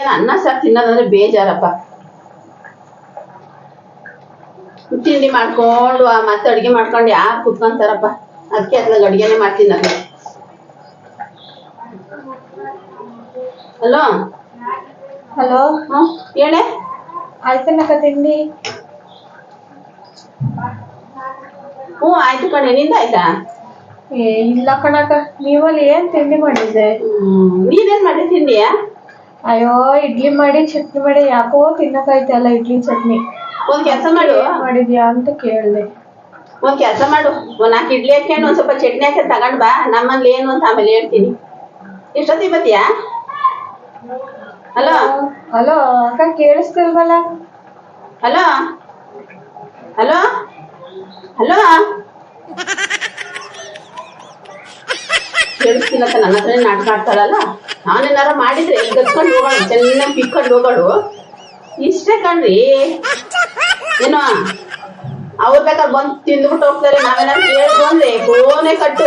ಏನ್ ಅನ್ನ ಸಾರು ತಿನ್ನೋದಂದ್ರೆ ಬೇಜಾರಪ್ಪ. ತಿಂಡಿ ಮಾಡ್ಕೊಂಡು ಆ ಮತ್ತೆ ಅಡುಗೆ ಮಾಡ್ಕೊಂಡು ಯಾರು ಕುತ್ಕೊಂತಾರಪ್ಪ. ಅದಕ್ಕೆ ಅದ್ರಾಗ ಅಡ್ಗೆನೆ ಮಾಡ್ತೀನಿ ನಾನು. ಹಲೋ? ಹಲೋ? ಹೇಳೆ? ಆಯ್ತನಕ್ಕ ತಿಂಡಿ? ಹ್ಞೂ ಆಯ್ತು ಕಣೆ. ನಿಂದ ಆಯ್ತಾ? ಏ ಇಲ್ಲ ಕಣಕ್ಕ. ನೀವಲ್ಲಿ ಏನ್ ತಿಂಡಿ ಮಾಡಿದ್ದೆ? ಹ್ಮ್ ನೀನೇನ್ ಮಾಡಿ ತಿಂಡಿಯಾ? ಅಯ್ಯೋ ಇಡ್ಲಿ ಮಾಡಿ ಚಟ್ನಿ ಮಾಡಿ ಯಾಕೋ ತಿನ್ನಕಾಯ್ತಲ್ಲ ಇಡ್ಲಿ ಚಟ್ನಿ. ಒಂದ್ ಕೆಲಸ ಮಾಡು. ಏನ್ ಮಾಡಿದ್ಯಾ ಅಂತ ಕೇಳ್ದೆ. ಒಂದ್ ಕೆಲಸ ಮಾಡು. ಒಂದ್ ನಾಲ್ಕು ಇಡ್ಲಿ ಹಾಕೊಂಡು ಒಂದ್ ಸ್ವಲ್ಪ ಚಟ್ನಿ ಹಾಕಿ ತಗೊಂಡ್ ಬಾ. ನಮ್ಮಲ್ಲಿ ಏನು ಅಂತ ಆಮೇಲೆ ಹೇಳ್ತೀನಿ. ಎಷ್ಟೊತ್ತಿಗೆ ಬತ್ತೀಯಾ ಹಲೋ? ಹಲೋ ಅಕ್ಕ ಕೇಳಿಸ್ತಿಲ್ವಲ್ಲ? ಹಲೋ? ಹಲೋ? ಹಲೋ? ಕೇಳಿಸ್ತಿಲ್ಲ ಅಂತ ನನ್ನ ಹತ್ರನೇ ನಾಟಕ ಆಡ್ತಾಳಲ್ಲ? ನಾನೇನಾರ ಮಾಡಿದ್ರೆ ಕತ್ಕೊಂಡು ಹೋಗೋಣ ಚೆನ್ನಾಗಿ ಪಿಕ್ಕೊಂಡು ಹೋಗೋಳು. ಇಷ್ಟೇ ಕಣ್ರಿ. ಏನೋ, ಅವ್ರು ಬೇಕಾದ್ರೆ ಬಂದು ತಿಂದ್ಬಿಟ್ಟು ಹೋಗ್ತಾರೆ ನಾವೇನಾದ್ರು ಕೇಳಿದ್ವು ಅಂದ್ರೆ ಕಟ್ಟು.